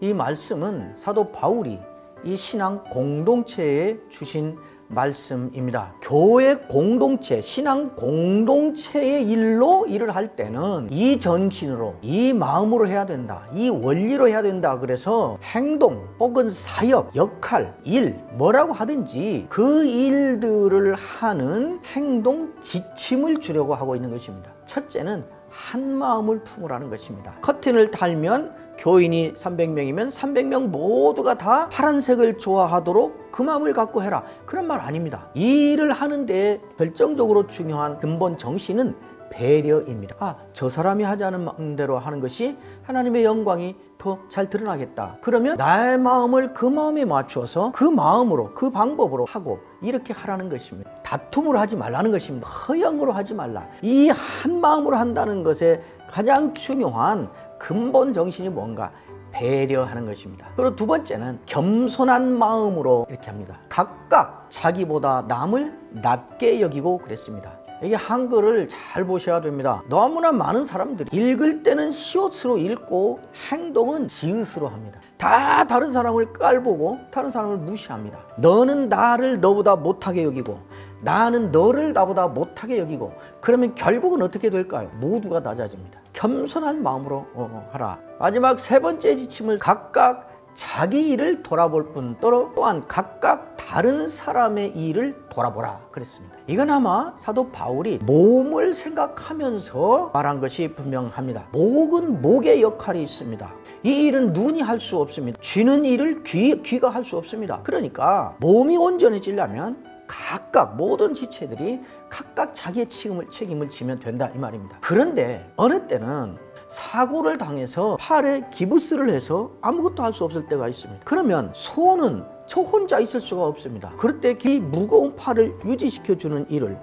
이 말씀은 사도 바울이 이 신앙 공동체에 주신 말씀입니다. 교회 공동체, 신앙 공동체의 일로 일을 할 때는 이 정신으로, 이 마음으로 해야 된다. 이 원리로 해야 된다. 그래서 행동 혹은 사역, 역할, 일, 뭐라고 하든지 그 일들을 하는 행동 지침을 주려고 하고 있는 것입니다. 첫째는 한 마음을 품으라는 것입니다. 커튼을 달면 교인이 300명이면 300명 모두가 다 파란색을 좋아하도록 그 마음을 갖고 해라. 그런 말 아닙니다. 이 일을 하는데 결정적으로 중요한 근본 정신은 배려입니다. 아, 저 사람이 하지 않은 마음대로 하는 것이 하나님의 영광이 더 잘 드러나겠다. 그러면 나의 마음을 그 마음에 맞추어서 그 마음으로, 그 방법으로 하고 이렇게 하라는 것입니다. 다툼으로 하지 말라는 것입니다. 허영으로 하지 말라. 이 한 마음으로 한다는 것에 가장 중요한 근본 정신이 뭔가? 배려하는 것입니다. 그리고 두 번째는 겸손한 마음으로 이렇게 합니다. 각각 자기보다 남을 낮게 여기고 그랬습니다. 이게 한글을 잘 보셔야 됩니다. 너무나 많은 사람들이 읽을 때는 시옷으로 읽고 행동은 지읒으로 합니다. 다 다른 사람을 깔보고 다른 사람을 무시합니다. 너는 나를 너보다 못하게 여기고 나는 너를 나보다 못하게 여기고 그러면 결국은 어떻게 될까요? 모두가 낮아집니다. 겸손한 마음으로 어, 하라. 마지막 세 번째 지침을 각각 자기 일을 돌아볼 뿐더러 또한 각각 다른 사람의 일을 돌아보라 그랬습니다. 이건 아마 사도 바울이 몸을 생각하면서 말한 것이 분명합니다. 목은 목의 역할이 있습니다. 이 일은 눈이 할 수 없습니다. 쥐는 일을 귀, 귀가 할 수 없습니다. 그러니까 몸이 온전해지려면 각각 모든 지체들이 각각 자기의 책임을, 책임을 지면 된다 이 말입니다. 그런데 어느 때는 사고를 당해서 팔에 기부스를 해서 아무것도 할 수 없을 때가 있습니다. 그러면 손은 저 혼자 있을 수가 없습니다. 그럴 때 이 무거운 팔을 유지시켜 주는 일을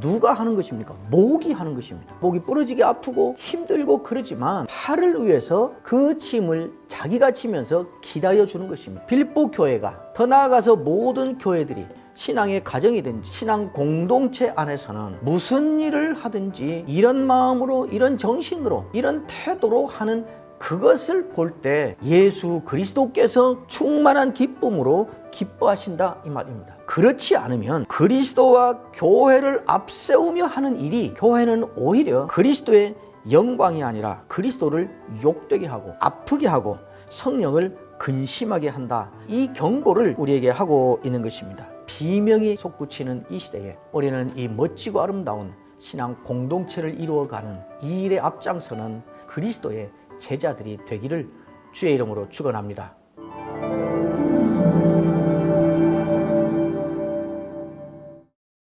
누가 하는 것입니까? 목이 하는 것입니다. 목이 부러지게 아프고 힘들고 그러지만 팔을 위해서 그 짐을 자기가 지면서 기다려 주는 것입니다. 빌립보 교회가 더 나아가서 모든 교회들이 신앙의 가정이든지 신앙 공동체 안에서는 무슨 일을 하든지 이런 마음으로 이런 정신으로 이런 태도로 하는 그것을 볼 때 예수 그리스도께서 충만한 기쁨으로 기뻐하신다 이 말입니다. 그렇지 않으면 그리스도와 교회를 앞세우며 하는 일이 교회는 오히려 그리스도의 영광이 아니라 그리스도를 욕되게 하고 아프게 하고 성령을 근심하게 한다. 이 경고를 우리에게 하고 있는 것입니다. 비명이 솟구치는 이 시대에 우리는 이 멋지고 아름다운 신앙 공동체를 이루어가는 이 일에 앞장서는 그리스도의 제자들이 되기를 주의 이름으로 축원합니다.